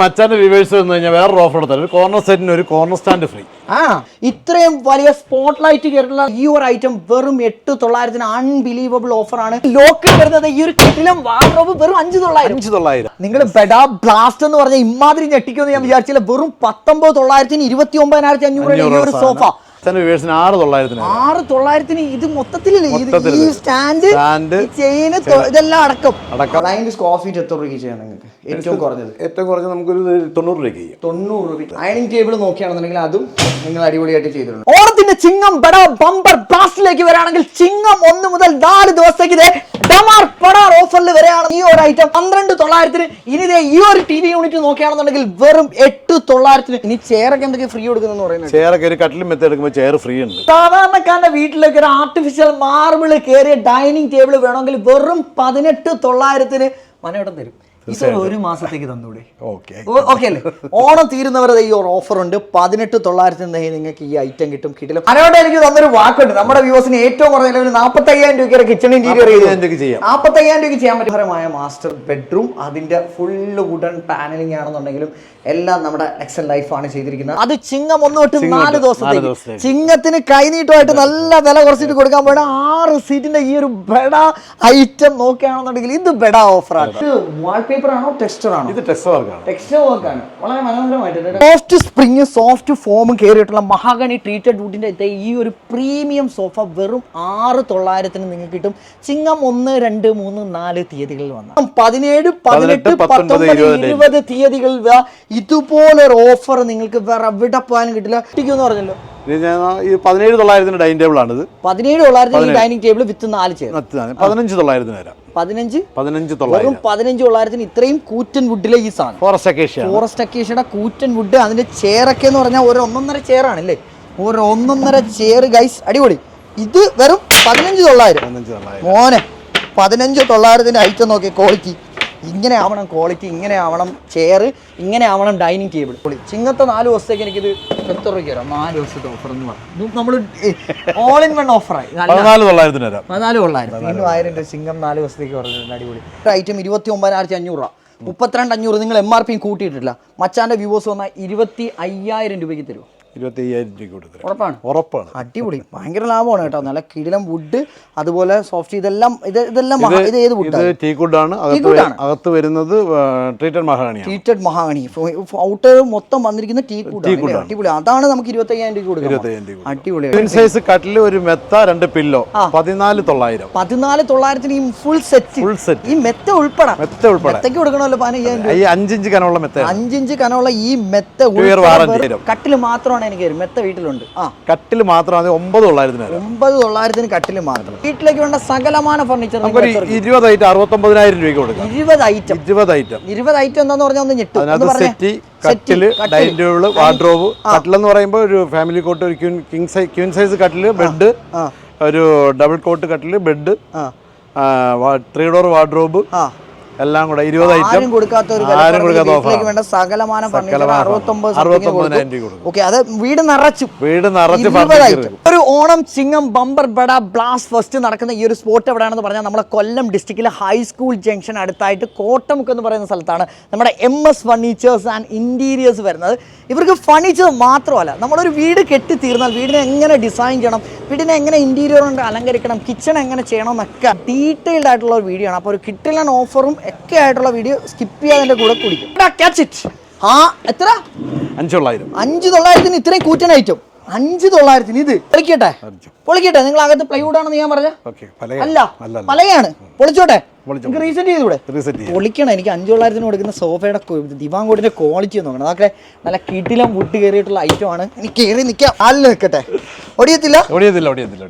മച്ചാന്റെ reverse വന്നു കഴിഞ്ഞാൽ വേറെ ഓഫർ എടുത്താൽ ഒരു കോർണർ സെറ്റിന് ഒരു കോർണർ സ്റ്റാൻഡ് ഫ്രീ ആ ഇത്രയും വലിയ സ്പോട്ട് ലൈറ്റ് കയറുള്ള ഈ ഒരു ഐറ്റം വെറും എട്ട് തൊള്ളായിരത്തിന് അൺബിലീവബിൾ ഓഫറാണ് ലോക്കൽ വരുന്നത് ഈ ഒരു കിട്ടിലും വാർഡ്രോബ് വെറും അഞ്ച് തൊള്ളായിരം. അഞ്ച് തൊള്ളായിരം. നിങ്ങൾ ബെഡാ ബ്ലാസ്റ്റ് എന്ന് പറഞ്ഞാൽ ഇമാതിരി ഞെട്ടിക്കുമെന്ന് ഞാൻ വിചാരിച്ചില്ല. വെറും പത്തൊമ്പത് തൊള്ളായിരത്തിന് ഇരുപത്തി ഒമ്പതിനായിരത്തി അഞ്ഞൂറ് സോഫ മച്ചാന്റെ റിവേഴ്സിന് ആറ് തൊള്ളായിരത്തിന് ആറ് തൊള്ളായിരത്തിന് ഇത്. ഈ സ്റ്റാൻഡ് Stand, ചെയിന് ഇതെല്ലാം അടക്കം. അടക്കം. സ്ക്വയർ ഫീറ്റ് എത്ര രൂപയ്ക്ക് ചെയ്യാൻ നിങ്ങൾക്ക്? ഏറ്റവും കുറഞ്ഞത്? ഏറ്റവും കുറഞ്ഞത് നമുക്കൊരു തൊണ്ണൂറ് രൂപയ്ക്ക് ചെയ്യാം. തൊണ്ണൂറ് രൂപ അയണിംഗ് ടേബിൾ നോക്കുകയാണെന്നുണ്ടെങ്കിൽ അതും നിങ്ങൾ അടിപൊളിയായിട്ട് ചെയ്തിട്ടുണ്ട്. ചിങ്ങം ബട ബമ്പർ ബ്ലാസ്റ്റിലേക്ക് വരാണെങ്കിൽ ചിങ്ങം ഒന്ന് മുതൽ നാല് ദിവസത്തേക്ക് ഇതേ ഡമാർ പടാർ ഓഫറിൽ വരെയാണ് ഈ ഒരു ഐറ്റം പന്ത്രണ്ട് തൊള്ളായിരത്തിന് ഇനി ഇതേ ഈ ഒരു ടി വി യൂണിറ്റ് നോക്കുകയാണെന്നുണ്ടെങ്കിൽ വെറും എട്ട് തൊള്ളായിരത്തിന്. ഇനി ചെയറൊക്കെ എന്തൊക്കെ ഫ്രീ കൊടുക്കുന്നു പറയുന്നത്? ചെയറൊക്കെ ഒരു കട്ടിലും മെത്ത എടുക്കുമ്പോൾ ചെയർ ഫ്രീ ഉണ്ട്. സാധാരണക്കാരന്റെ വീട്ടിലേക്ക് ഒരു ആർട്ടിഫിഷ്യൽ മാർബിൾ കയറിയ ഡൈനിങ് ടേബിൾ വേണമെങ്കിൽ വെറും പതിനെട്ട് തൊള്ളായിരത്തിന് മനോടം തരും. ഒരു മാസത്തേക്ക് തന്നൂടെ. ഓക്കെ അല്ലേ? ഓണം തീരുന്നവരുടെ ഈ ഒരു ഓഫർ ഉണ്ട് പതിനെട്ട് തൊള്ളായിരത്തി നിങ്ങൾക്ക് ഈ ഐറ്റം കിട്ടും. കിട്ടില്ല. അതിനോട് എനിക്ക് തന്നൊരു വാക്കുണ്ട്. നമ്മുടെ വ്യൂസിന് ഏറ്റവും കുറഞ്ഞ ലെവലിൽ നാൽപ്പത്തി അയ്യായിരം രൂപയ്ക്ക് കിച്ചൺ ഇന്റീരിയർ ചെയ്യാം. നാൽപ്പത്തി അയ്യായിരം രൂപയ്ക്ക് ചെയ്യാൻ പറ്റുന്നമായ മാസ്റ്റർ ബെഡ്റൂം അതിന്റെ ഫുള്ള് വുഡൻ പാനലിംഗ് ആണെന്നുണ്ടെങ്കിലും എല്ലാം നമ്മുടെ എക്സൽ ലൈഫ് ആണ് ചെയ്തിരിക്കുന്നത്. അത് ചിങ്ങം ഒന്ന് തൊട്ട് നാല് ദിവസം ദിവസത്തേക്ക്. ചിങ്ങത്തിന് കൈനീട്ടമായിട്ട് നല്ല വില കുറച്ചിട്ട് കൊടുക്കാൻ പോയ ആറ് സീറ്റിന്റെ ഈ ഒരു ബെഡ ഐറ്റം നോക്കുകയാണെന്നുണ്ടെങ്കിൽ ഇത് ബെഡ ഓഫറാണ് ഇത് വാൾപേപ്പർ ആണോ ടെക്സ്ചർ ആണോ? ഇത് ടെസ്റ്റ് വർക്കാണ്. ടെക്സ്ചർ വർക്കാണ്. വളരെ മനോഹരമായിട്ട് സോഫ്റ്റ് സ്പ്രിംഗ് സോഫ്റ്റ് ഫോമും കയറിയിട്ടുള്ള മഹാഗണി ട്രീറ്റഡ് വുഡിന്റെ ഇതേ ഈ ഒരു പ്രീമിയം സോഫ വെറും ആറ് തൊള്ളായിരത്തിന് നിങ്ങൾക്ക് കിട്ടും. ചിങ്ങം ഒന്ന് രണ്ട് മൂന്ന് നാല് തീയതികളിൽ വന്ന പതിനേഴ് പതിനെട്ട് പത്തൊമ്പത് ഇരുപത് തീയതികളിൽ ഇതുപോലൊരു ഇതുപോലെ ഒരു ഓഫർ നിങ്ങൾക്ക് വേറെ എവിടെ പോകാനും കിട്ടില്ല കിട്ടിക്കുമെന്ന് പറഞ്ഞല്ലോ. ഈ പതിനേഴ് തൊള്ളായിരത്തിന് ഡൈനിങ് ടേബിൾ ആണിത്. പതിനേഴ് തൊള്ളായിരത്തിന് ഡൈനിങ് ടേബിൾ വിത്ത് നാല് ചെയർ. പതിനഞ്ച് തൊള്ളായിരത്തിന് വരാം. പതിനഞ്ച്? പതിനഞ്ച് വെറും പതിനഞ്ച് തൊള്ളായിരത്തിന് ഇത്രയും കൂറ്റൻ വുഡിലെ ഈ സാധനം. ഫോറസ്റ്റ് അക്കേഷ്യ ഫോറസ്റ്റ് അക്കേഷ്യയുടെ കൂറ്റൻ വുഡ് അതിന്റെ ചെയറൊക്കെ എന്ന് പറഞ്ഞാൽ ഒരു ഒന്നൊന്നര ചെയറാണ് അല്ലേ ഒരു ഒന്നൊന്നര ചെയർ ഗൈസ് അടിപൊളി. ഇത് വെറും പതിനഞ്ച് തൊള്ളായിരം. പതിനഞ്ച് തൊള്ളായിരം. മോനെ പതിനഞ്ച് തൊള്ളായിരത്തിന്റെ ഐറ്റം നോക്കി ക്വാളിറ്റി ഇങ്ങനെ ആവണം ക്വാളിറ്റി ഇങ്ങനെ ആവണം ചെയർ ഇങ്ങനെ ആവണം ഡൈനിങ് ടേബിൾ ചിങ്ങത്തെ നാല് ദിവസത്തേക്ക് എനിക്കിത് എത്ര രൂപയ്ക്ക് വരാം നാല് ദിവസത്തെ ഓഫർ എന്ന് പറഞ്ഞു നമ്മൾ ഓൾ ഇൻ വൺ ഓഫറായി പതിനാല് തൊള്ളായിരത്തിന് വരാം പതിനാല് തൊള്ളായിരം. ആയിരം രൂപ ചിങ്ങം നാല് ദിവസത്തേക്ക് പറഞ്ഞിട്ടുണ്ട് അടിപൊളി. ഐറ്റം ഇരുപത്തി ഒമ്പതിനായിരത്തി അഞ്ഞൂറ് രൂപ മുപ്പത്തിരണ്ട് അഞ്ഞൂറ്. നിങ്ങൾ എം ആർ പിയും കൂട്ടിയിട്ടില്ല മച്ചാന്റെ വ്യൂവേഴ്സ് വന്നാൽ ഇരുപത്തി അയ്യായിരം രൂപയ്ക്ക് തരും ഇരുപത്തി അയ്യായിരം രൂപ കൊടുത്തത്. ഉറപ്പാണ്. ഉറപ്പാണ്. അടിപൊളി. ഭയങ്കര ലാഭമാണ് കേട്ടോ. നല്ല കിടിലം വുഡ് അതുപോലെ സോഫ്റ്റ് ഇതെല്ലാം ഇത് ഇതെല്ലാം ഇത് ഏത് വുഡ് ടീക്കുഡാണ് അകത്ത് വരുന്നത് treated mahogany treated mahogany outer മൊത്തം വന്നിരിക്കുന്ന ടീ കൂടാണ് അടിപൊളി. അതാണ് നമുക്ക് ഇരുപത്തി അയ്യായിരം രൂപ കൊടുക്കുന്നത് അടിപൊളി. സൈസ് കട്ടിൽ ഒരു മെത്ത രണ്ട് പില്ലോ പതിനാല് തൊള്ളായിരം. പതിനാല് തൊള്ളായിരത്തിന് ഈ ഫുൾ സെറ്റ് ഫുൾ സെറ്റ് ഈ മെത്ത ഉൾപ്പെടാം. മെത്ത ഉൾപ്പെടെ. മെത്തക്ക് കൊടുക്കണമല്ലോ പതിനയ്യായിരം രൂപ. അഞ്ചിഞ്ച് കനമുള്ള മെത്ത അഞ്ചിഞ്ച് കനമുള്ള ഈ മെത്ത കട്ടിൽ warranty തരും. എനിക്ക് വരും മെത്ത വീട്ടിലുണ്ട്. ആ. കട്ടിൽ മാത്രമാണ് ഒമ്പത് തൊള്ളായിരത്തിന് ഒമ്പത് തൊള്ളായിരത്തിന് കട്ടിൽ മാത്രം. വീട്ടിലേക്ക് വേണ്ട സകലമാന ഫർണിച്ചർ ഇരുപത് ഐറ്റം അറുപത്തൊമ്പതിനായിരം രൂപ കൊടുക്കും. ഇരുപത് ഐറ്റം. ഇരുപത് ഐറ്റം. ഇരുപത് ഐറ്റം എന്താന്ന് പറഞ്ഞാൽ ഒന്ന് ഞെട്ടും. സെറ്റി കട്ടിൽ. ഡൈനിങ് ടേബിൾ വാർഡ്രോബ് കട്ടിലെന്ന് പറയുമ്പോൾ ഒരു ഫാമിലി കോട്ട് ഒരു കിങ് സൈസ് ക്യൂൻ സൈസ് കട്ടിൽ ബെഡ് ഒരു ഡബിൾ കോട്ട് കട്ടിൽ ബെഡ് ത്രീ ഡോർ വാർഡ്രോബ് എല്ലാം കൂടെ ഇരുപത് ഐറ്റം കൊടുക്കാത്ത ഒരു ആരും കൊടുക്കാത്ത വീട്ടിലേക്ക് വേണ്ട സകലമാന അറുപത്തൊമ്പതിനായിരം രൂപ ഓക്കെ അത് വീട് നിറച്ചു. വീട് നിറച്ച്. ഒരു ഓണം ചിങ്ങം ബമ്പർ ബഡ ബ്ലാസ്റ്റ് ഫസ്റ്റ് നടക്കുന്ന ഈ ഒരു സ്പോട്ട് എവിടെയാണെന്ന് പറഞ്ഞാൽ നമ്മുടെ കൊല്ലം ഡിസ്ട്രിക്റ്റിലെ ഹൈസ്കൂൾ ജംഗ്ഷൻ അടുത്തായിട്ട് കോട്ടമുക്ക് എന്ന് പറയുന്ന സ്ഥലത്താണ് നമ്മുടെ M S furnitures and interiors വരുന്നത്. ഇവർക്ക് ഫർണിച്ചർ മാത്രമല്ല നമ്മളൊരു വീട് കെട്ടി തീർന്നാൽ വീടിനെ എങ്ങനെ ഡിസൈൻ ചെയ്യണം വീടിനെ എങ്ങനെ ഇന്റീരിയർ കൊണ്ട് അലങ്കരിക്കണം കിച്ചൺ എങ്ങനെ ചെയ്യണം എന്നൊക്കെ ഡീറ്റെയിൽഡ് ആയിട്ടുള്ള ഒരു വീഡിയോ ആണ്. അപ്പോൾ ഒരു കിട്ടിലൻ ഓഫറും ഒക്കെ ആയിട്ടുള്ള വീഡിയോ സ്കിപ്പ് ചെയ്യാതിന്റെ കൂടെ കുടിക്കും. ആ എത്ര? അഞ്ചു തൊള്ളായിരം. അഞ്ച് തൊള്ളായിരത്തിന് ഇത്രയും കൂറ്റൻ ഐറ്റം അഞ്ചു തൊള്ളായിരത്തിന് ഇത്. പൊളിക്കട്ടെ? പൊളിക്കട്ടെ? നിങ്ങൾ അകത്ത് പ്ലൈവുഡ് ആണെന്ന് ഞാൻ പറഞ്ഞ? അല്ല പലയാണ്. പൊളിച്ചോട്ടെ? ചെയ്തൂടെ? പൊളിക്കണം. എനിക്ക് അഞ്ചു തൊള്ളായിരത്തിന് കൊടുക്കുന്ന സോഫയുടെ ദിവാങ്കോടിന്റെ ക്വാളിറ്റി നോക്കണം. അതൊക്കെ നല്ല കിട്ടിലും വുഡ് കയറിയിട്ടുള്ള ഐറ്റം ആണ്. എനിക്ക് കയറി നിൽക്കാം. ആലിൽ നിൽക്കട്ടെ. ഒടിയത്തില്ല? ഒടിയത്തില്ല.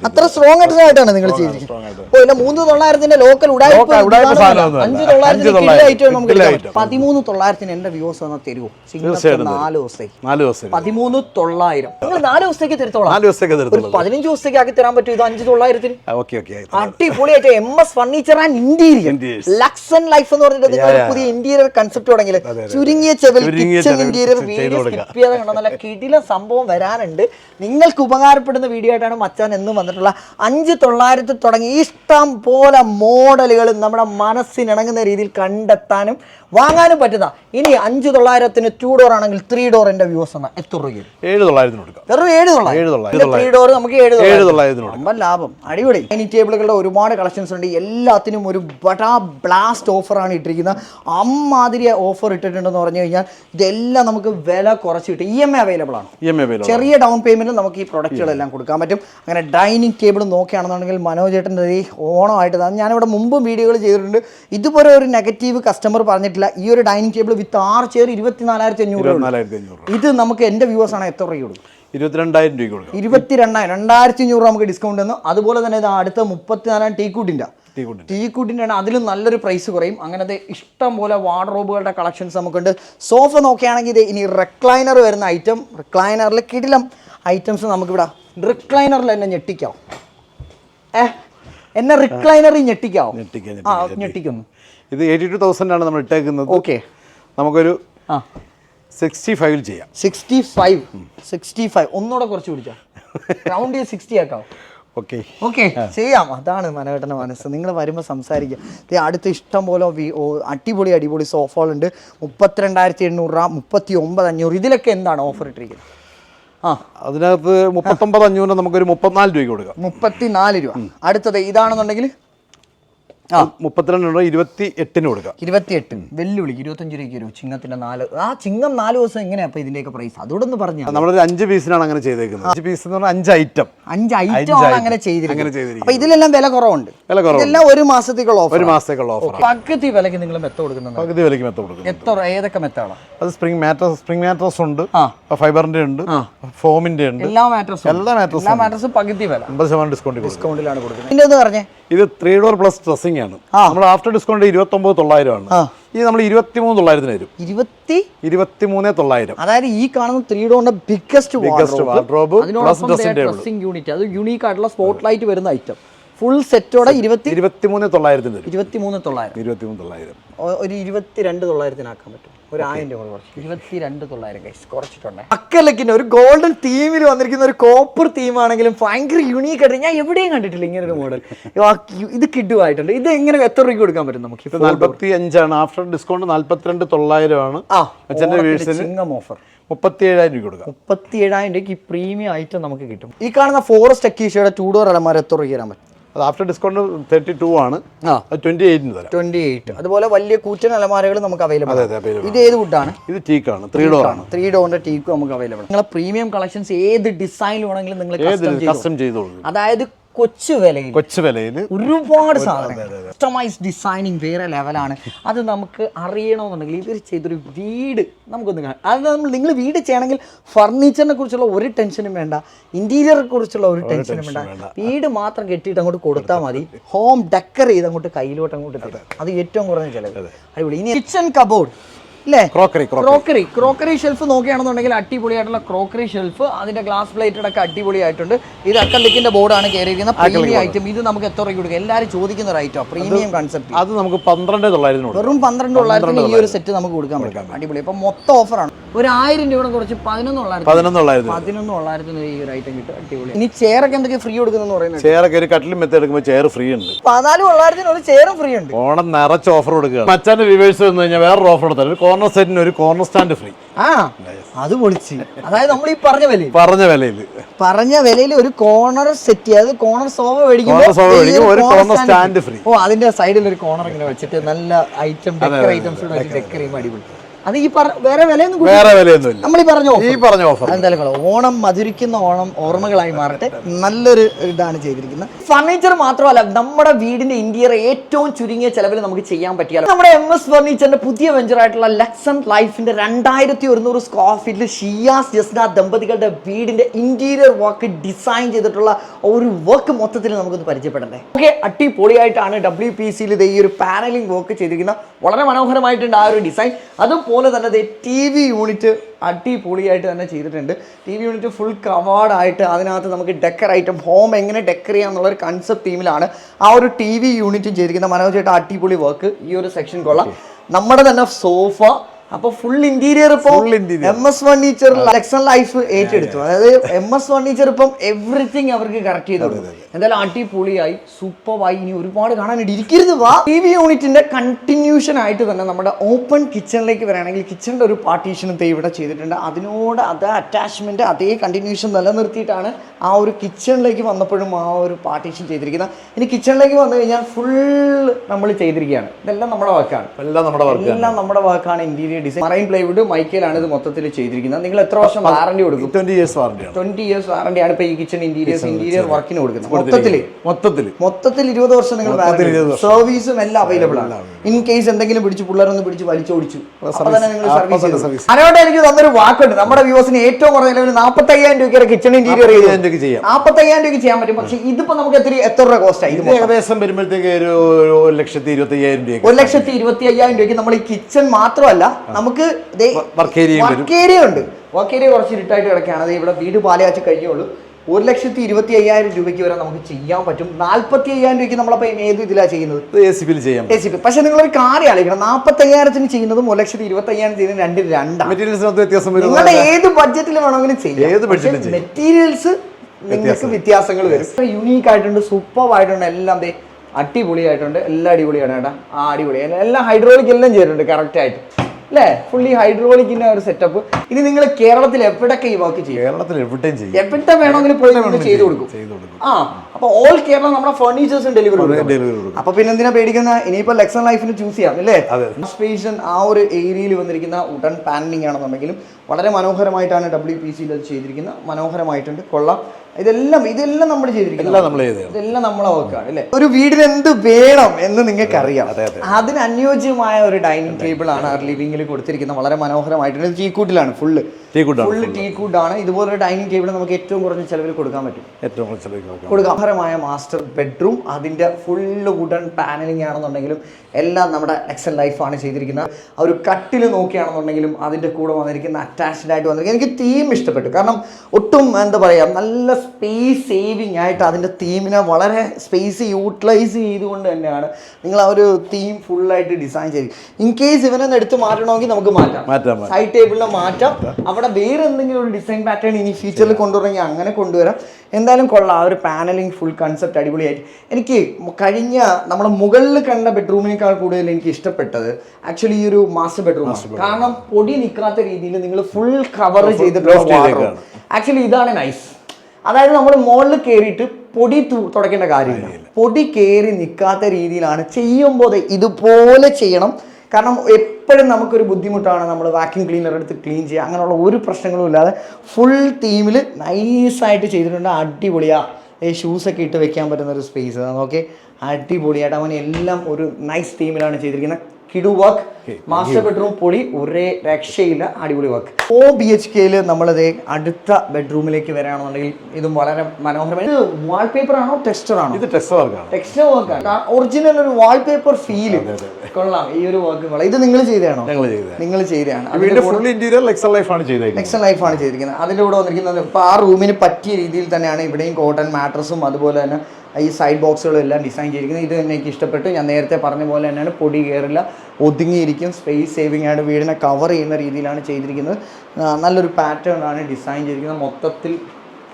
അത്ര സ്ട്രോങ് ആയിട്ടാണ് നിങ്ങൾ ചെയ്തിരിക്കുന്നത്. ഓ മൂന്ന് തൊള്ളായിരത്തിന്റെ ലോക്കൽ ഉടായ്പ അഞ്ച് തൊള്ളായിരത്തിന് നമുക്ക്. പതിമൂന്ന് തൊള്ളായിരത്തിന് എന്റെ വ്യൂസ് വന്നാൽ തരുമോ നാല് ദിവസത്തേക്ക് നാല് ദിവസം പതിമൂന്ന് തൊള്ളായിരം. നിങ്ങൾ നാല് ദിവസത്തേക്ക് തരത്തോളാം. നാല് ദിവസത്തേക്ക് ഒരു പതിനഞ്ച് ദിവസത്തേക്ക് ആക്കി തരാൻ പറ്റും ഇത് അഞ്ച് തൊള്ളായിരത്തിന്? അടിപൊളിയായിട്ട് M S furniture and interior Interiors. ലക്സൺ ലൈഫ് എന്ന് പറഞ്ഞിട്ട് നിങ്ങൾ പുതിയ ഇന്റീരിയർ കൺസെപ്റ്റ് തുടങ്ങിയത് ചുരുങ്ങിയ ചെവൽ കിച്ചൺ ഇന്റീരിയർ വീഡിയോ. സ്കിപ്പ് ചെയ്യാതെ കണ്ടോ? നല്ല കിടില സംഭവം വരാനുണ്ട് നിങ്ങൾക്ക് ഉപകാരപ്പെടുന്ന വീഡിയോ ആയിട്ടാണ് മച്ചാൻ എന്നും വന്നിട്ടുള്ള അഞ്ച് തൊള്ളായിരത്തിൽ തുടങ്ങി ഇഷ്ടം പോലെ മോഡലുകൾ നമ്മുടെ മനസ്സിനിണങ്ങുന്ന രീതിയിൽ കണ്ടെത്താനും വാങ്ങാനും പറ്റുന്ന ഇനി അഞ്ച് തൊള്ളായിരത്തിന് ടു ഡോർ ആണെങ്കിൽ ത്രീ ഡോറിന്റെ വ്യൂസ് ആണ് എത്ര രൂപ ഏഴ് തൊള്ളായിരത്തിന് കൊടുക്കാം. വെറും ഏഴ് തൊള്ളായിരം. ത്രീ ഡോർ നമുക്ക് ഏഴ് ഏഴ് തൊള്ളായിരം തൊള്ളായിരത്തിന് ലാഭം. അടിപൊളി. ഇനി ടേബിളുകളുടെ ഒരുപാട് കളക്ഷൻസ് ഉണ്ട്. എല്ലാത്തിനും ഒരു ബടാ ബ്ലാസ്റ്റ് ഓഫറാണ് ഇട്ടിരിക്കുന്നത്. അമ്മാതിരി ഓഫർ ഇട്ടിട്ടുണ്ടെന്ന് പറഞ്ഞു കഴിഞ്ഞാൽ ഇതെല്ലാം നമുക്ക് വില കുറച്ച് കിട്ടും. ഇ എം ഐ അവൈലബിൾ ആണ്. ചെറിയ ഡൗൺ പേയ്മെന്റ് നമുക്ക് ഈ പ്രൊഡക്റ്റുകളെല്ലാം കൊടുക്കാൻ പറ്റും. അങ്ങനെ ഡൈനിങ് ടേബിൾ നോക്കുകയാണെന്നുണ്ടെങ്കിൽ മനോജേട്ടന്റെ ഈ ഓണമായിട്ട് ഞാനിവിടെ മുമ്പും വീഡിയോകൾ ചെയ്തിട്ടുണ്ട്. ഇതുപോലെ ഒരു നെഗറ്റീവ് കസ്റ്റമർ പറഞ്ഞിട്ടില്ല. ഈ ഒരു ഡൈനിങ് ടേബിൾ വിത്ത് ആറ് ചെയർ ഇരുപത്തിനാലായിരത്തി അഞ്ഞൂറ് ഇത് നമുക്ക് എന്റെ വ്യൂവേഴ്സ് ആണ് എത്ര രൂപ കൊടുക്കും? ഇരുപത്തിരണ്ടായിരം രൂപ കൊടുക്കാം. ഇരുപത്തി രണ്ടായിരം രണ്ടായിരത്തി അഞ്ഞൂറ് നമുക്ക് ഡിസ്കൗണ്ട് തന്നു. അതുപോലെ തന്നെ ഇത് അടുത്ത മുപ്പത്തിനാലായിരം ടീ കൂട്ടിന്റെ ടീ കുട്ടി ടീ കൂട്ടിന്റെ ആണ് അതിലും നല്ലൊരു പ്രൈസ് കുറയും. അങ്ങനത്തെ ഇഷ്ടം പോലെ വാർഡ്രോബുകളുടെ കളക്ഷൻസ് നമുക്കുണ്ട്. സോഫ നോക്കുകയാണെങ്കിൽ ഇത് ഇനി റെക്ലൈനർ വരുന്ന ഐറ്റം റിക്ലൈനറിൽ കിടിലം ഐറ്റംസ് നമുക്കിവിടെ. റിക്ലൈനറിൽ എന്നെ ഞെട്ടിക്കാം ഏ? എന്നെ റിക്ലൈനറിൽ ഞെട്ടിക്കാവും? ആ ഞെട്ടിക്കുന്നു. ഇത് എയ്റ്റി ടു തൗസൻഡ് ആണ് നമ്മൾ ഇട്ടേക്കുന്നത്. ഓക്കെ. നമുക്കൊരു ആ. സിക്സ്റ്റി ഫൈവിൽ ചെയ്യാം. സിക്സ്റ്റി ഫൈവ് സിക്സ്റ്റി ഫൈവ് ഒന്നുകൂടെ കുറച്ച് പിടിച്ചോ. റൗണ്ട് ചെയ്ത് സിക്സ്റ്റി ആക്കാവും? ഓക്കെ ഓക്കെ ചെയ്യാം. അതാണ് മനോഹരന്റെ മനസ്സ്. നിങ്ങൾ വരുമ്പോൾ സംസാരിക്കുക. അടുത്ത് ഇഷ്ടം പോലെ അടിപൊളി അടിപൊളി അടിപൊളി സോഫകളുണ്ട് മുപ്പത്തിരണ്ടായിരത്തി എണ്ണൂറ് രൂപ മുപ്പത്തി ഒമ്പത് അഞ്ഞൂറ് ഇതിലൊക്കെ എന്താണ് ഓഫർ ഇട്ടിരിക്കുന്നത്? ആ. അതിനകത്ത് മുപ്പത്തൊമ്പത് അഞ്ഞൂറ് നമുക്കൊരു മുപ്പത്തിനാല് രൂപയ്ക്ക് കൊടുക്കാം. മുപ്പത്തിനാല് രൂപ. അടുത്തത് ഇതാണെന്നുണ്ടെങ്കിൽ? ആ. മുപ്പത്തിരണ്ട് രൂപ ഇരുപത്തി എട്ടിന് ഇരുപത്തിയെട്ട് വെല്ലുവിളി ഇരുപത്തഞ്ച് രൂപയ്ക്ക് ഒരു ചിങ്ങത്തിന്റെ നാല്. ആ ചിങ്ങം നാല് ദിവസം എങ്ങനെയാ അപ്പൊ ഇതിന്റെയൊക്കെ പ്രൈസ് പറഞ്ഞു നമ്മളൊരു അഞ്ച് പീസിനാണ് അങ്ങനെ ചെയ്തേക്കുന്നത്. അഞ്ച് പീസ് എന്ന് പറഞ്ഞാൽ അഞ്ച് ഐറ്റം അഞ്ച് ഐറ്റം ആണ് അങ്ങനെ ചെയ്തിരിക്കുന്നത് അങ്ങനെ ചെയ്തിരിക്കുന്നത്. അപ്പൊ ഇതിലെല്ലാം വില കുറവുണ്ട്. വില ഒരു മാസത്തേക്കുള്ള ഓഫർ ഒരു മാസത്തേക്കുള്ള ഓഫർ പകുതി വിലക്ക് നിങ്ങൾ മെത്ത പകുതി മെത്ത കൊടുക്കുന്നത് എത്ര ഏതൊക്കെ മെത്താണ് അത് സ്പ്രിംഗ് മാട്രസ് സ്പ്രിംഗ് മാട്രസ് ഉണ്ട്. ഫൈബറിന്റെ ഉണ്ട്. ഫോമിന്റെ ഉണ്ട്. എല്ലാ മാട്രസും എല്ലാ മാട്രസും എല്ലാ മാട്രസും പകുതി വില. അമ്പത് ശതമാനം ഡിസ്കൗണ്ട് ഡിസ്കൗണ്ടിലാണ് കൊടുക്കുന്നത്. പറഞ്ഞേ? ഇത് ത്രീ ഡോർ പ്ലസ് ഡ്രസ്സിംഗ് ആണ്. നമ്മൾ ആഫ്റ്റർ ഡിസ്കൗണ്ട് ഇരുപത്തി ഒമ്പത് തൊള്ളായിരം ആണ്. ഇത് നമ്മൾ ഇരുപത്തി മൂന്ന് തൊള്ളായിരത്തിന് വരും. ഇരുപത്തി? ഇരുപത്തി മൂന്ന് തൊള്ളായിരം. അതായത് ഈ കാണുന്ന ത്രീ ഡോറിന്റെ ബിഗ്ഗസ്റ്റ് ബിഗ്ഗസ്റ്റ് യൂണിറ്റ് അത് യൂണീക്ക് ആയിട്ടുള്ള സ്പോട്ട് ലൈറ്റ് വരുന്ന ഐറ്റം ഫുൾ സെറ്റോടെ ഇരുപത്തി തൊള്ളായിരത്തിന് തരും ഇരുപത്തി തൊള്ളായിരം. ഇരുപത്തി തൊള്ളായിരം. ഒരു ഇരുപത്തിരണ്ട് തൊള്ളായിരത്തിനാക്കാൻ പറ്റും. ഒരു ആയിരം രൂപ കുറച്ച്. ഇരുപത്തിരണ്ട് തൊള്ളായിരം കൈസ് കുറച്ചിട്ടുണ്ട്. അക്കലക്കിന്റെ ഒരു ഗോൾഡൻ തീമിൽ വന്നിരിക്കുന്ന ഒരു കോപ്പർ തീമാണെങ്കിലും ഭയങ്കര യുണീക്ക് ആയിട്ട് ഞാൻ എവിടെയും കണ്ടിട്ടില്ല ഇങ്ങനെ ഒരു മോഡൽ ഇത് കിഡുമായിട്ടുണ്ട് ഇത് എങ്ങനെ എത്ര രൂപയ്ക്ക് കൊടുക്കാൻ പറ്റും നമുക്ക് നാല്പത്തി അഞ്ചാണ് ആഫ്റ്റർ ഡിസ്കൗണ്ട് നാല്പത്തിരണ്ട് തൊള്ളായിരം ആണ് ആ ചിങ്ങം ഓഫർ മുപ്പത്തി ഏഴായിരം രൂപ കൊടുക്കാം. മുപ്പത്തി ഏഴായിരം രൂപയ്ക്ക് ഈ പ്രീമിയം ഐറ്റം നമുക്ക് കിട്ടും. ഈ കാണുന്ന ഫോറസ്റ്റ് അക്കീഷയുടെ ടൂ ഡോർ അലമാര എത്ര രൂപ തരാൻ പറ്റും? അത് ആഫ്റ്റർ ഡിസ്കൗണ്ട് തേർട്ടി ടു ആണ് ട്വന്റി എയ്റ്റിന് തരാം. ട്വന്റി എയ്റ്റ് അതുപോലെ വലിയ കൂറ്റൻ അലമാരകൾ നമുക്ക് അവൈലബിൾ ഇത് ഏത് വുഡാണ് ഇത് ടീക്ക് ആണ് ത്രീ ഡോർ ആണ്. ത്രീ ഡോറിന്റെ ടീക്കും നമുക്ക് അവൈലബിൾ നിങ്ങളെ പ്രീമിയം കളക്ഷൻസ് ഏത് ഡിസൈനിൽ വേണമെങ്കിലും നിങ്ങൾ. കസ്റ്റം ചെയ്തോളൂ. അതായത് കൊച്ചു വിലയിൽ കൊച്ചു വിലയിൽ ഒരുപാട് സാധനങ്ങൾ കസ്റ്റമൈസ് ഡിസൈനിങ് വേറെ ലെവലാണ് അത് നമുക്ക് അറിയണമെന്നുണ്ടെങ്കിൽ ഇവർ ചെയ്തൊരു വീട് നമുക്കൊന്ന് കാണാം. അത് നമ്മൾ നിങ്ങൾ വീട് ചെയ്യണമെങ്കിൽ ഫർണിച്ചറിനെ കുറിച്ചുള്ള ഒരു ടെൻഷനും വേണ്ട. ഇന്റീരിയറെ കുറിച്ചുള്ള ഒരു ടെൻഷനും വേണ്ട. വീട് മാത്രം കെട്ടിയിട്ട് അങ്ങോട്ട് കൊടുത്താൽ മതി. ഹോം ഡെക്കർ ചെയ്ത് അങ്ങോട്ട് കയ്യിലോട്ട് അങ്ങോട്ട് അത് ഏറ്റവും കുറഞ്ഞ ചിലവ്. അടിപൊളി. ഇനി കിച്ചൺ കബോർഡ് അല്ലേ ക്രോക്കറി ക്രോക്കറി. ക്രോക്കറി. ഷെൽഫ് നോക്കുകയാണെന്നുണ്ടെങ്കിൽ അടിപൊളിയായിട്ടുള്ള ക്രോക്കറി ഷെൽഫ്. അതിന്റെ ഗ്ലാസ് പ്ലേറ്റഡ് ഒക്കെ അടിപൊളിയായിട്ടുണ്ട്. ഇത് അക്കലിക്കിന്റെ ബോർഡാണ് കയറിയിരിക്കുന്ന പ്രീമിയം ഐറ്റം. ഇത് നമുക്ക് എത്ര രൂപ കൊടുക്കും? എല്ലാവരും ചോദിക്കുന്ന ഒരു ഐറ്റം പ്രീമിയം കൺസെപ്റ്റ് അത് നമുക്ക് പന്ത്രണ്ട് തൊള്ളായിരത്തിന് വെറും പന്ത്രണ്ട് തൊള്ളായിരത്തിന് ഈ ഒരു സെറ്റ് നമുക്ക് കൊടുക്കാൻ പറ്റും. അടിപൊളി. അപ്പൊ മൊത്തം ഓഫറാണ് ഒരു ആയിരം രൂപ കുറച്ച് പതിനൊന്ന് തൊള്ളായിരത്തി പതിനൊന്ന് തൊള്ളായിരത്തിന്. പതിനൊന്ന് തൊള്ളായിരത്തിന് ഈ ഒരു ഐറ്റം കിട്ടും. അടിപൊളി. ഇനി ചെയറൊക്കെ എന്തൊക്കെ ഫ്രീ കൊടുക്കുന്നു പറയുന്നത്? ചെയറൊക്കെ ഒരു കട്ടിലും മെത്ത എടുക്കുമ്പോൾ ചെയർ ഫ്രീ ഉണ്ട്. പതിനാല് തൊള്ളായിരത്തിന് ഒരു ചെയറും ഫ്രീ ഉണ്ട്. ഓണം നിറച്ച് ഓഫർ കൊടുക്കുക മച്ചാന്റെ റിവേഴ്സ് വന്നു കഴിഞ്ഞാൽ വേറൊരു ഓഫർ എടുത്താൽ ഒരു കോർണർ സെറ്റിന് ഒരു കോർണർ സ്റ്റാൻഡ് ഫ്രീ ആ അത് പൊളിച്ച്. അതായത് നമ്മൾ ഈ പറഞ്ഞ വില പറഞ്ഞ വിലയിൽ. പറഞ്ഞ വിലയിൽ ഒരു കോർണർ സെറ്റ് അതായത് കോർണർ സോഫ മേടിക്കുമ്പോൾ ഒരു മേടിക്കുമ്പോൾ ഒരു ഫ്രീ. ഓ അതിന്റെ സൈഡിൽ ഒരു കോർണർ ഇങ്ങനെ വെച്ചിട്ട് നല്ല ഐറ്റം ഡെക്കർ ഐറ്റംസ് ഡെക്കർ ചെയ്യുമ്പോൾ അടിപൊളി. അത് ഈ വേറെ വിലയൊന്നും വേറെ വിലയൊന്നുമില്ല നമ്മൾ ഈ പറഞ്ഞ ഈ പറഞ്ഞ ഓഫർ. എന്തായാലും ഓണം മധുരിക്കുന്ന ഓണം ഓർമ്മകളായി മാറട്ടെ. നല്ലൊരു ഇതാണ് ചെയ്തിരിക്കുന്നത്. ഫർണിച്ചർ മാത്രമല്ല നമ്മുടെ വീടിന്റെ ഇന്റീരിയർ ഏറ്റവും ചുരുങ്ങിയ ചെലവിൽ നമുക്ക് ചെയ്യാൻ പറ്റിയാൽ നമ്മുടെ എം എസ് ഫർണിച്ചറിന്റെ പുതിയ വെഞ്ചർ ആയിട്ടുള്ള ലക്സൺ ലൈഫിന്റെ രണ്ടായിരത്തി ഒരുന്നൂറ് സ്ക്വയർ ഫീറ്റിൽ ഷിയാസ് ജസ്ന ദമ്പതികളുടെ വീടിന്റെ ഇന്റീരിയർ വർക്ക് ഡിസൈൻ ചെയ്തിട്ടുള്ള ഒരു വർക്ക് മൊത്തത്തിൽ നമുക്കൊന്ന് പരിചയപ്പെടണ്ടേ. ഓക്കെ അടിപൊളിയായിട്ടാണ് ഡബ്ല്യു പി സിയിൽ ഇത് ഈ ഒരു പാനലിംഗ് വർക്ക് ചെയ്തിരിക്കുന്ന വളരെ മനോഹരമായിട്ടുണ്ട് ആ ഒരു ഡിസൈൻ അതുപോലെ തന്നെ ടി വി യൂണിറ്റ് അടിപൊളിയായിട്ട് തന്നെ ചെയ്തിട്ടുണ്ട്. ടി വി യൂണിറ്റ് ഫുൾ കവാർഡായിട്ട് അതിനകത്ത് നമുക്ക് ഡെക്കർ ഐറ്റം ഹോം എങ്ങനെ ഡെക്കർ ചെയ്യാം എന്നുള്ള ഒരു കൺസെപ്റ്റ് തീമിലാണ് ആ ഒരു ടി വി യൂണിറ്റും ചെയ്തിരിക്കുന്ന മനോജ് ചേട്ടാ അടിപൊളി വർക്ക് ഈ ഒരു സെക്ഷൻ കൊള്ളാം. നമ്മുടെ തന്നെ സോഫ അപ്പൊ ഫുൾ ഇന്റീരിയർ ഇപ്പൊ. എം എസ് ഫർണിച്ചർ ലക്ഷൻ ലൈഫ് ഏറ്റെടുത്തു. അതായത് എം എസ് ഫർണിച്ചർ ഇപ്പം എവറിത്തിങ് അവർക്ക് കറക്റ്റ് ചെയ്തു കൊടുക്കും. എന്തായാലും അടിപൊളിയായി. സൂപ്പറായി ഇനി ഒരുപാട് കാണാനായിട്ട് ഇരിക്കരുത് വാ. ടി വി യൂണിറ്റിന്റെ കണ്ടിന്യൂഷൻ ആയിട്ട് തന്നെ നമ്മുടെ ഓപ്പൺ കിച്ചണിലേക്ക് വരാണെങ്കിൽ കിച്ചണിന്റെ ഒരു പാർട്ടീഷനും ദേ ഇവിടെ ചെയ്തിട്ടുണ്ട്. അതിനോട് അതേ അറ്റാച്ച്മെന്റ് അതേ കണ്ടിന്യൂഷൻ നിലനിർത്തിയിട്ടാണ് ആ ഒരു കിച്ചണിലേക്ക് വന്നപ്പോഴും ആ ഒരു പാർട്ടീഷൻ ചെയ്തിരിക്കുന്നത്. ഇനി കിച്ചണിലേക്ക് വന്നു കഴിഞ്ഞാൽ ഫുൾ നമ്മൾ ചെയ്തിരിക്കുകയാണ്. ഇതെല്ലാം നമ്മുടെ വാക്കാണ് എല്ലാം നമ്മുടെ വർക്കാണ് എല്ലാം നമ്മുടെ വാക്കാണ് ഇന്റീരിയർ ഡിസൈൻ മറൈൻ പ്ലൈവുഡ് മൈക്കയിലാണ് ഇത് മൊത്തത്തിൽ ചെയ്തിരിക്കുന്നത്. നിങ്ങൾ എത്ര വർഷം വാറണ്ടി കൊടുക്കും? Twenty years warranty twenty years warranty ആണ് ഇപ്പൊ ഈ കിച്ചൺ ഇന്റീരിയേഴ്സ് ഇന്റീരിയർ വർക്കിന് കൊടുക്കുന്നത്. മൊത്തത്തിൽ? മൊത്തത്തിൽ മൊത്തത്തിൽ ഇരുപത് വർഷം നിങ്ങൾ മൊത്തത്തിൽ 20 സർവീസും എല്ലാം അവൈലബിൾ ആണ്. ഇൻ കേസ് എന്തെങ്കിലും പിടിച്ച് പിള്ളേരൊന്ന് പിടിച്ച് വലിച്ചോടിച്ചു. എനിക്ക് തന്നൊരു വാക്കുണ്ട്. നമ്മുടെ വ്യൂസിന് ഏറ്റവും കുറഞ്ഞ ലെവൽ നാൽപ്പത്തി അയ്യായിരം രൂപയ്ക്ക് കിച്ചൺ ഇന്റീരിയർ 45,000 രൂപയ്ക്ക് ചെയ്യാം. നാൽപ്പത്തി അയ്യായിരം രൂപയ്ക്ക് ചെയ്യാൻ പറ്റും. പക്ഷെ ഇതിപ്പോ നമുക്ക് എത്ര എത്ര രൂപ കോസ്റ്റ് ആയി ഏകദേശം വരുമ്പോഴത്തേക്ക് ഒരു ഒരു ലക്ഷത്തി ഇരുപത്തി അയ്യായിരം രൂപ ഒരു ലക്ഷത്തി ഇരുപത്തി അയ്യായിരം രൂപയ്ക്ക് നമ്മൾ ഈ കിച്ചൺ മാത്രമല്ല നമുക്ക് വർക്ക് ഏരിയ ഉണ്ട്. വർക്ക് ഏരിയ കുറച്ച് ഇരുട്ടായിട്ട് കിടക്കുകയാണ്. അത് ഇവിടെ വീട് പാലയാച്ച് കഴിഞ്ഞുള്ളൂ ഒരു ലക്ഷത്തി ഇരുപത്തി അയ്യായിരം രൂപയ്ക്ക് വരെ നമുക്ക് ചെയ്യാൻ പറ്റും. നാല്പത്തി അയ്യായിരം രൂപയ്ക്ക് നമ്മളപ്പോൾ ഏത് ഇതിലാണ് ചെയ്യുന്നത്? എ സി ബിൽ ചെയ്യാം എ സി പി പക്ഷെ നിങ്ങളൊരു കാര്യം ആലോചിക്കണം. നാൽപ്പത്തി അയ്യായിരത്തിന് ചെയ്യുന്നതും ഒരു ലക്ഷത്തി ഇരുപത്തി അയ്യായിരം ചെയ്യുന്നതും രണ്ടും രണ്ടാണ് മെറ്റീരിയൽസിനകത്ത് വ്യത്യാസം വരും നിങ്ങളുടെ ഏത് ബഡ്ജറ്റിൽ വേണമെങ്കിലും ചെയ്യാം. ഏത് ബഡ്ജറ്റ് മെറ്റീരിയൽസ് നിങ്ങൾക്ക് വ്യത്യാസങ്ങൾ വരും. യുണീക്ക് ആയിട്ടുണ്ട്. സൂപ്പർ ആയിട്ടുണ്ട്. എല്ലാം ദേ അടിപൊളിയായിട്ടുണ്ട്. എല്ലാം അടിപൊളിയാണ് ഏട്ടാ ആ അടിപൊളി. എല്ലാം ഹൈഡ്രോളിക് എല്ലാം ചെയ്തിട്ടുണ്ട്. കറക്റ്റ് ആയിട്ട്. അല്ലേ? ഫുള്ളി ഹൈഡ്രോളിക്കിന്റെ ഒരു സെറ്റപ്പ് ഇനി നിങ്ങൾ കേരളത്തിൽ എവിടൊക്കെ ഈ വർക്ക് ചെയ്യും? കേരളത്തിൽ എവിടെയും ചെയ്യും. എവിടെ വേണമെങ്കിലും പോയി നിങ്ങൾ ചെയ്തു കൊടുക്കും. ചെയ്തു കൊടുക്കും. ആ അപ്പൊ ഓൾ കേരള നമ്മുടെ ഫർണിച്ചേഴ്സും ഡെലിവറി കൊടുക്കും. അപ്പൊ പിന്നെ എന്തിനാ പേടിക്കുന്ന? ഇനിയിപ്പോ ലെക്സൺ ലൈഫിന് ചൂസ് ചെയ്യാം അല്ലേ. സ്പേഷൻ ആ ഒരു ഏരിയയിൽ വന്നിരിക്കുന്ന ഉടൻ പാനലിംഗ് ആണെന്നുണ്ടെങ്കിലും വളരെ മനോഹരമായിട്ടാണ് ഡബ്ല്യു പി സിയിൽ അത് ചെയ്തിരിക്കുന്നത്. മനോഹരമായിട്ടുണ്ട്. കൊള്ളാം. ഇതെല്ലാം ഇതെല്ലാം നമ്മൾ ചെയ്തിരിക്കുന്നത്. നമ്മൾ ഇതെല്ലാം നമ്മളെ വർക്കാണ് അല്ലേ? ഒരു വീടിന് എന്ത് വേണം എന്ന് നിങ്ങൾക്ക് അറിയാം അതിന് അനുയോജ്യമായ ഒരു ഡൈനിങ് ടേബിൾ ആണ് ആ ലിവിംഗിൽ കൊടുത്തിരിക്കുന്നത്. വളരെ മനോഹരമായിട്ടുണ്ട്. ചീക്കൂട്ടിലാണ് ഫുള്ള് ടീ കുട്ടാണ് ഫുള്ള് ആണ് ഇതുപോലൊരു ഡൈനിങ് ടേബിൾ നമുക്ക് ഏറ്റവും കുറഞ്ഞ ചെലവിൽ കൊടുക്കാൻ പറ്റും. ഏറ്റവും കുറഞ്ഞ ചെലവിൽ കൊടുക്കാം. കൊടുക്കാപരമായ മാസ്റ്റർ ബെഡ്റൂം അതിന്റെ ഫുള്ള് വുഡൻ പാനലിംഗ് ആണെന്നുണ്ടെങ്കിലും എല്ലാം നമ്മുടെ എക്സൽ ലൈഫാണ് ചെയ്തിരിക്കുന്നത്. ആ ഒരു കട്ടിൽ നോക്കിയാണെന്നുണ്ടെങ്കിലും അതിന്റെ കൂടെ വന്നിരിക്കുന്ന അറ്റാച്ച്ഡ് ആയിട്ട് വന്നിരിക്കുന്നത് എനിക്ക് തീം ഇഷ്ടപ്പെട്ടു. കാരണം ഒട്ടും എന്താ പറയുക നല്ല സ്പേസ് സേവിങ് ആയിട്ട് അതിന്റെ തീമിനെ വളരെ സ്പേസ് യൂട്ടിലൈസ് ചെയ്തുകൊണ്ട് തന്നെയാണ് നിങ്ങൾ ആ ഒരു തീം ഫുള്ളായിട്ട് ഡിസൈൻ ചെയ്ത്. ഇൻ കേസ് ഇവനൊന്ന് എടുത്ത് മാറ്റണമെങ്കിൽ നമുക്ക് മാറ്റാം. മാറ്റാം മാറ്റാം. സൈഡ് ടേബിളിനെ മാറ്റാം. അവിടെ വേറെ എന്തെങ്കിലും ഒരു ഡിസൈൻ പാറ്റേൺ ഇനി ഫ്യൂച്ചറിൽ കൊണ്ടുവരണമെങ്കിൽ അങ്ങനെ കൊണ്ടുവരാം. എന്തായാലും കൊള്ളാം. ആ ഒരു പാനലിംഗ് ഫുൾ കൺസെപ്റ്റ് അടിപൊളിയായിട്ട്. എനിക്ക് കഴിഞ്ഞ നമ്മുടെ മുകളിൽ കണ്ട ബെഡ്റൂമിനേക്കാൾ കൂടുതൽ എനിക്ക് ഇഷ്ടപ്പെട്ടത് ആക്ച്വലി ഈ ഒരു മാസ്റ്റർ ബെഡ്റൂം കാരണം പൊടി നിൽക്കാത്ത രീതിയിൽ നിങ്ങൾ ഫുൾ കവർ ചെയ്തിട്ടുള്ള ആക്ച്വലി ഇതാണ് നൈസ് അതായത് നമ്മൾ മുകളിൽ കയറിയിട്ട് പൊടി തുടക്കേണ്ട തുടയ്ക്കേണ്ട കാര്യമില്ല. പൊടി കയറി നിൽക്കാത്ത രീതിയിലാണ് ചെയ്യുമ്പോൾ ഇതുപോലെ ചെയ്യണം. കാരണം എപ്പോഴും നമുക്കൊരു ബുദ്ധിമുട്ടാണ് നമ്മൾ വാക്യൂം ക്ലീനർ എടുത്ത് ക്ലീൻ ചെയ്യുക. അങ്ങനെയുള്ള ഒരു പ്രശ്നങ്ങളും ഇല്ലാതെ ഫുൾ തീമിൽ നൈസായിട്ട് ചെയ്തിട്ടുണ്ട്. അടിപൊളിയാ. ഈ ഷൂസൊക്കെ ഇട്ട് വെക്കാൻ പറ്റുന്ന ഒരു സ്പേസ് ഓക്കെ അടിപൊളിയായിട്ട് അവൻ എല്ലാം ഒരു നൈസ് തീമിലാണ് ചെയ്തിരിക്കുന്നത്. കിടു വർക്ക് മാസ്റ്റർ ബെഡ്റൂം പൊളി ഒരേ രക്ഷയില്ല അടിപൊളി വർക്ക് ഓ ബി എച്ച് കെയിൽ നമ്മളത് അടുത്ത ബെഡ്റൂമിലേക്ക് വരാണെന്നുണ്ടെങ്കിൽ ഇതും വളരെ മനോഹരമായി ഇത് വാൾപേപ്പർ ആണോ ടെക്സ്റ്റർ ആണോ? ഇത് ടെസ്റ്റ് വർക്കാണ് ടെക്സ്റ്റർ വർക്കാണ് ഒറിജിനൽ ഒരു വാൾപേപ്പർ ഫീൽ കൊള്ളാം. ഈ ഒരു വർക്ക് കൊള്ളാം. ഇത് നിങ്ങൾ ചെയ്തതാണോ? ഞങ്ങൾ ചെയ്തത്. നിങ്ങൾ ചെയ്തതാണ്. നെക്സൺ ഫുൾ ഇന്റീരിയർ ലൈഫാണ് ചെയ്തേക്കുന്നത്. ലൈഫ് ആണ് ചെയ്തിരിക്കുന്നത്. അതിന്റെ കൂടെ വന്നിരിക്കുന്നത്. ഇപ്പോൾ ആ റൂമിന് പറ്റിയ രീതിയിൽ തന്നെയാണ് ഇവിടെയും കോട്ടൺ മാട്രസും അതുപോലെ തന്നെ ഈ സൈഡ് ബോക്സുകളെല്ലാം ഡിസൈൻ ചെയ്തിരിക്കുന്നത്. ഇത് എനിക്ക് ഇഷ്ടപ്പെട്ടു. ഞാൻ നേരത്തെ പറഞ്ഞ പോലെ തന്നെയാണ് പൊടി കയറില്ല ഒതുങ്ങിയിരിക്കും. സ്പേസ് സേവിങ് ആയിട്ട് വീടിനെ കവർ ചെയ്യുന്ന രീതിയിലാണ് ചെയ്തിരിക്കുന്നത്. നല്ലൊരു പാറ്റേൺ ആണ് ഡിസൈൻ ചെയ്തിരിക്കുന്നത്. മൊത്തത്തിൽ.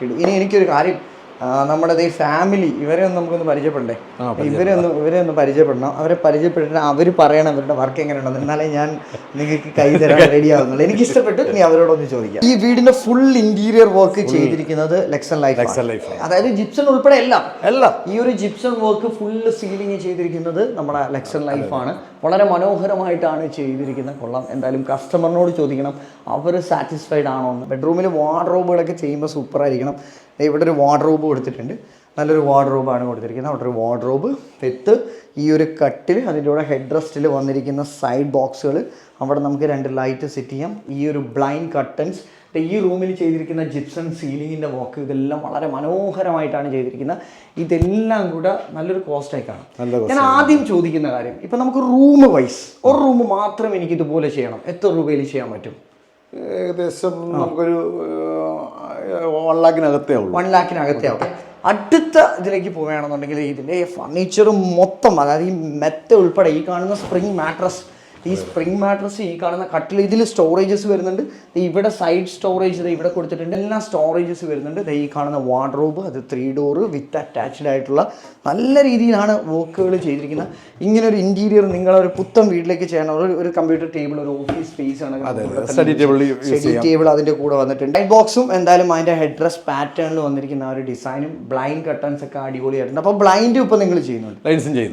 ഇനി എനിക്കൊരു കാര്യം. നമ്മുടെ ഈ ഫാമിലി ഇവരെ ഒന്ന് നമുക്കൊന്ന് പരിചയപ്പെടണ്ടേ? ഇവരെ ഒന്ന് ഇവരെ ഒന്ന് പരിചയപ്പെടണം. അവരെ പരിചയപ്പെട്ടിട്ട് അവർ പറയണം അവരുടെ വർക്ക് എങ്ങനെയുണ്ടെന്ന്. എന്നാലേ ഞാൻ നിങ്ങൾക്ക് കൈ തരാൻ റെഡി ആവുന്നുള്ളൂ എനിക്ക് ഇഷ്ടപ്പെട്ടു. നീ അവരോടൊന്ന് ചോദിക്കാം. ഈ വീടിന്റെ ഫുൾ ഇന്റീരിയർ വർക്ക് ചെയ്തിരിക്കുന്നത് ലെക്സൺ ലൈഫ് അതായത് ജിപ്സൺ ഉൾപ്പെടെ എല്ലാം. എല്ലാം. ഈ ഒരു ജിപ്സൺ വർക്ക് ഫുള്ള് സീലിംഗ് ചെയ്തിരിക്കുന്നത് നമ്മുടെ ലെക്സൺ ആണ്. വളരെ മനോഹരമായിട്ടാണ് ചെയ്തിരിക്കുന്നത്. കൊള്ളാം. എന്തായാലും കസ്റ്റമറിനോട് ചോദിക്കണം. അവർ സാറ്റിസ്ഫൈഡ് ആണോ എന്ന്. ബെഡ്റൂമിൽ വാർഡ്രോബുകളൊക്കെ ചെയ്യുമ്പോൾ സൂപ്പറായിരിക്കണം ഇവിടെ ഒരു വാർഡ്രോബ് കൊടുത്തിട്ടുണ്ട്. നല്ലൊരു വാർഡ്രോബാണ് കൊടുത്തിരിക്കുന്നത്. അവിടെ ഒരു വാർഡ്രോബ് വിത്ത് ഈ ഒരു കട്ടിൽ അതിന്റെ കൂടെ ഹെഡ് റെസ്റ്റിൽ വന്നിരിക്കുന്ന സൈഡ് ബോക്സുകൾ അവിടെ നമുക്ക് രണ്ട് ലൈറ്റ് സെറ്റ് ചെയ്യാം. ഈ ഒരു ബ്ലൈൻഡ് കട്ടൻസ് ഈ റൂമിൽ ചെയ്തിരിക്കുന്ന ജിപ്സൺ സീലിങ്ങിന്റെ വർക്ക് ഇതെല്ലാം വളരെ മനോഹരമായിട്ടാണ് ചെയ്തിരിക്കുന്നത്. ഇതെല്ലാം കൂടെ നല്ലൊരു കോസ്റ്റായി കാണും. ഞാൻ ആദ്യം ചോദിക്കുന്ന കാര്യം ഇപ്പം നമുക്ക് റൂം വൈസ് ഒരു റൂം മാത്രം എനിക്ക് ഇതുപോലെ ചെയ്യണം. എത്ര രൂപയിൽ ചെയ്യാൻ പറ്റും? ഏകദേശം നമുക്കൊരു വൺ ലാഖിനകത്തേ ഉള്ളൂ. വൺ ലാഖിനകത്തേ ആവും അടുത്ത ഇതിലേക്ക് പോവുകയാണെന്നുണ്ടെങ്കിൽ ഇതിന്റെ ഫർണിച്ചർ മൊത്തം അതായത് ഈ മെത്ത ഉൾപ്പെടെ ഈ കാണുന്ന സ്പ്രിംഗ് മാട്രസ് ഈ സ്പ്രിംഗ് മാട്രസ് ഈ കാണുന്ന കട്ടിൽ ഇതിൽ സ്റ്റോറേജസ് വരുന്നുണ്ട്. ഇവിടെ സൈഡ് സ്റ്റോറേജ് ഇവിടെ കൊടുത്തിട്ടുണ്ട്. എല്ലാ സ്റ്റോറേജസ് വരുന്നുണ്ട്. ഈ കാണുന്ന വാർഡ്രോബ് അത് ത്രീ ഡോറ് വിത്ത് അറ്റാച്ച്ഡ് ആയിട്ടുള്ള നല്ല രീതിയിലാണ് വർക്കുകൾ ചെയ്തിരിക്കുന്നത്. ഇങ്ങനെ ഒരു ഇന്റീരിയർ നിങ്ങളൊരു പുത്തൻ വീട്ടിലേക്ക് ചെയ്യണം ഒരു ഒരു കമ്പ്യൂട്ടർ ടേബിൾ ഒരു ഓഫീസ് സ്പേസ് ആണ് സ്റ്റഡി ടേബിൾ അതിന്റെ കൂടെ വന്നിട്ടുണ്ട്. ലൈറ്റ് ബോക്സും എന്തായാലും അതിന്റെ ഹെഡ് ഡ്രസ് പാറ്റേണിൽ വന്നിരിക്കുന്ന ആ ഒരു ഡിസൈനും ബ്ലൈൻഡ് കട്ടൺസ് ഒക്കെ അടിപൊളിയായിട്ടുണ്ട്. അപ്പോൾ ബ്ലൈൻഡ് ഇപ്പൊ നിങ്ങൾ ചെയ്യുന്നുണ്ട്.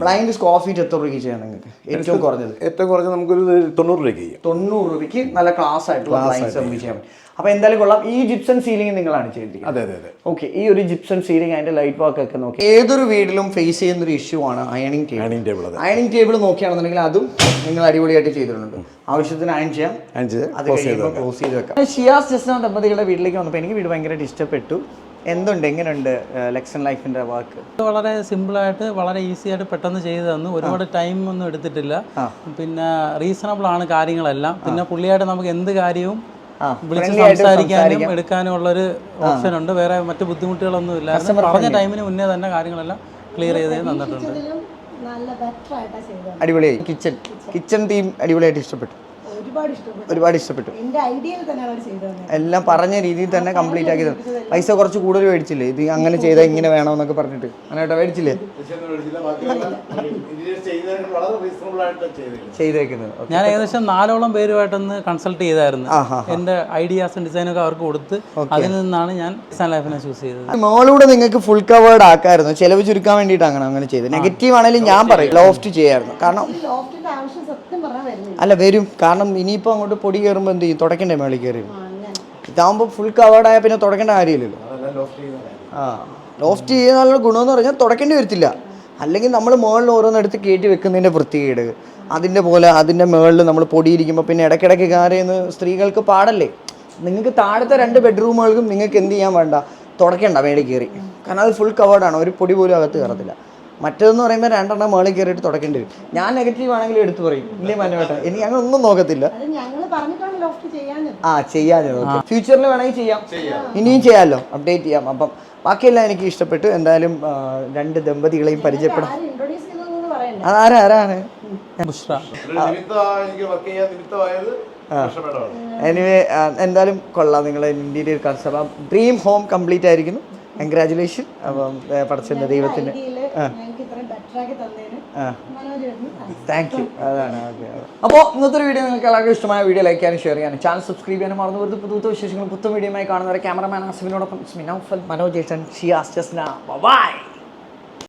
ബ്ലൈൻഡ് സ്കോഫീറ്റ് ഫീറ്റ് എത്ര രൂപയ്ക്ക് ചെയ്യാൻ നിങ്ങൾക്ക്? ഏറ്റവും കുറഞ്ഞത്? ഏറ്റവും കുറച്ച് നമുക്കൊരു തൊണ്ണൂറ് രൂപയ്ക്ക് ചെയ്യും. തൊണ്ണൂറ് രൂപയ്ക്ക് നല്ല ക്ലാസ് ആയിട്ടുള്ള നമുക്ക് ചെയ്യാൻ പറ്റും. അപ്പോൾ എന്തായാലും കൊള്ളാം. ഈ ജിപ്സൺ സീലിംഗ് നിങ്ങളാണ് ചെയ്തിരിക്കുന്നത്. അതെ അതെ അതെ. ഓക്കെ ഈ ഒരു ജിപ്സൺ സീലിംഗ് അതിന്റെ ലൈറ്റ് വർക്ക് ഒക്കെ നോക്കി. ഏതൊരു വീട്ടിലും ഫേസ് ചെയ്യുന്ന ഒരു ഇഷ്യൂ ആണ് അയണിംഗ് ടേബിൾ അയണിംഗ് ടേബിൾ അതെ. അയണിംഗ് ടേബിൾ നോക്കുകയാണെന്നുണ്ടെങ്കിൽ അതും നിങ്ങൾ അടിപൊളിയായിട്ട് ചെയ്തിട്ടുണ്ട്. ആവശ്യത്തിന് അയൺ ചെയ്യാം. അഞ്ച് അത് ക്ലോസ് ചെയ്ത് വെക്കാം. ഷിയാസ് ജസ്ന ദമ്പതികളുടെ വീട്ടിലേക്ക് വന്നപ്പോൾ എനിക്ക് വീട് ഭയങ്കരമായിട്ട് ഇഷ്ടപ്പെട്ടു. എന്തുണ്ട്? എങ്ങനെയുണ്ട് ലക്ഷൻ ലൈഫിന്റെ വർക്ക്? വളരെ സിമ്പിളായിട്ട് വളരെ ഈസി ആയിട്ട് പെട്ടെന്ന് ചെയ്തു തന്നു. ഒരുപാട് ടൈം ഒന്നും എടുത്തിട്ടില്ല. പിന്നെ റീസണബിൾ ആണ് കാര്യങ്ങളെല്ലാം. പിന്നെ പുള്ളിയായിട്ട് നമുക്ക് എന്ത് കാര്യവും വിളിച്ച് സംസാരിക്കാനും എടുക്കാനും ഉള്ളൊരു ഓപ്ഷൻ ഉണ്ട്. വേറെ മറ്റു ബുദ്ധിമുട്ടുകളൊന്നും ഇല്ല പറഞ്ഞ ടൈമിന് മുന്നേ തന്നെ കാര്യങ്ങളെല്ലാം ക്ലിയർ ചെയ്ത് തന്നിട്ടുണ്ട്. അടിപൊളിയായി. കിച്ചൺ കിച്ചൺ തീം അടിപൊളിയായിട്ട് ഇഷ്ടപ്പെട്ടു. ഒരുപാട് ഇഷ്ടപ്പെട്ടു. എല്ലാം പറഞ്ഞ രീതിയിൽ തന്നെ കംപ്ലീറ്റ് ആക്കി തന്നു. പൈസ കുറച്ച് കൂടുതൽ മേടിച്ചില്ലേ? ഇത് അങ്ങനെ ചെയ്താൽ ഇങ്ങനെ വേണമെന്നൊക്കെ പറഞ്ഞിട്ട്. അങ്ങനെ കേട്ടോ മേടിച്ചില്ലേ? ചെയ്തേക്കുന്നത്. ഞാൻ ഏകദേശം നാലോളം പേരുമായിട്ടൊന്ന് കൺസൾട്ട് ചെയ്തായിരുന്നു. എന്റെ ഐഡിയാസും ഡിസൈനൊക്കെ അവർക്ക് കൊടുത്ത് അതിൽ നിന്നാണ് ഞാൻ ലൈഫിനെ ചൂസ് ചെയ്തത്. മോളൂടെ നിങ്ങൾക്ക് ഫുൾ കവേർഡ് ആക്കായിരുന്നു. ചെലവ് ചുരുക്കാൻ വേണ്ടിയിട്ടാണ് അങ്ങനെ ചെയ്തത്. ചെയ്ത് നെഗറ്റീവ് ആണെങ്കിലും ഞാൻ പറയും ലോഫ്റ്റ് ചെയ്യായിരുന്നു. കാരണം അല്ല വരും. കാരണം ഇനിയിപ്പോൾ അങ്ങോട്ട് പൊടി കയറുമ്പോൾ എന്ത് ചെയ്യും? തുടക്കണ്ടേ മേളിൽ കയറി? ഇതാകുമ്പോൾ ഫുൾ കവേർഡായ പിന്നെ തുടക്കേണ്ട കാര്യമില്ലല്ലോ. ആ. ലോഫ്റ്റ് ചെയ്യുന്ന ഗുണമെന്ന് പറഞ്ഞാൽ തുടക്കേണ്ടി വരത്തില്ല. അല്ലെങ്കിൽ നമ്മൾ മുകളിൽ ഓരോന്നെടുത്ത് കയറ്റി വെക്കുന്നതിന്റെ വൃത്തികേട്. അതിന്റെ പോലെ അതിന്റെ മുകളിൽ നമ്മൾ പൊടിയിരിക്കുമ്പോൾ പിന്നെ ഇടയ്ക്കിടയ്ക്ക് കയറിയെന്ന് സ്ത്രീകൾക്ക് പാടല്ലേ? നിങ്ങൾക്ക് താഴത്തെ രണ്ട് ബെഡ്റൂമുകൾക്കും നിങ്ങൾക്ക് എന്ത് ചെയ്യാൻ വേണ്ട? തുടക്കേണ്ട മേളിൽ കയറി. കാരണം അത് ഫുൾ കവേർഡാണ് ഒരു പൊടി പോലും അകത്ത് കയറത്തില്ല. മറ്റേതെന്ന് പറയുമ്പോൾ രണ്ടെണ്ണം മേളിൽ കയറിയിട്ട് തുടക്കേണ്ടി വരും. ഞാൻ നെഗറ്റീവ് ആണെങ്കിലും എടുത്തു പറയും. ഇല്ലേ മനോട്ടെ എനിക്ക് ഞങ്ങൾ ഒന്നും നോക്കത്തില്ല ചെയ്യാഞ്ഞത് ആ ചെയ്യാനോ ഫ്യൂച്ചറിൽ വേണമെങ്കിൽ ചെയ്യാം. ഇനിയും ചെയ്യാമല്ലോ അപ്ഡേറ്റ് ചെയ്യാം. അപ്പം ബാക്കിയെല്ലാം എനിക്ക് ഇഷ്ടപ്പെട്ടു. എന്തായാലും രണ്ട് ദമ്പതികളെയും പരിചയപ്പെടാം ആരും ഇൻട്രൊഡ്യൂസ് ചെയ്തതെന്ന് പറയണ്ട. അതാരാ ആരാണ്? എനിവേ എന്തായാലും കൊള്ളാം. നിങ്ങളെ interior concept dream home complete ആയിരിക്കുന്നു. കൺഗ്രാചുലേഷൻ അപ്പം പടച്ചന്റെ ദൈവത്തിന്റെ ഐഡിയയിൽ താങ്ക് യു അതാണ് ഓക്കെ അപ്പോൾ ഇന്നത്തെ ഒരു വീഡിയോ നിങ്ങൾക്ക് എല്ലാവർക്കും ഇഷ്ടമായ വീഡിയോ ലൈക്ക് ചെയ്യാനും ഷെയർ ചെയ്യാനും. ചാനൽ സബ്സ്ക്രൈബ് ചെയ്യാനും മറന്നു വരുന്നത് പുതു വിശേഷങ്ങളും പുത്തൻ വീഡിയോയുമായി കാണുന്നവരെ ക്യാമറമാൻ ആസിമിനോടൊപ്പം സ്മിനൌഫൽ മനോജ് ജേഷൻ ഷിയാസ് ജസ്ന. ബൈ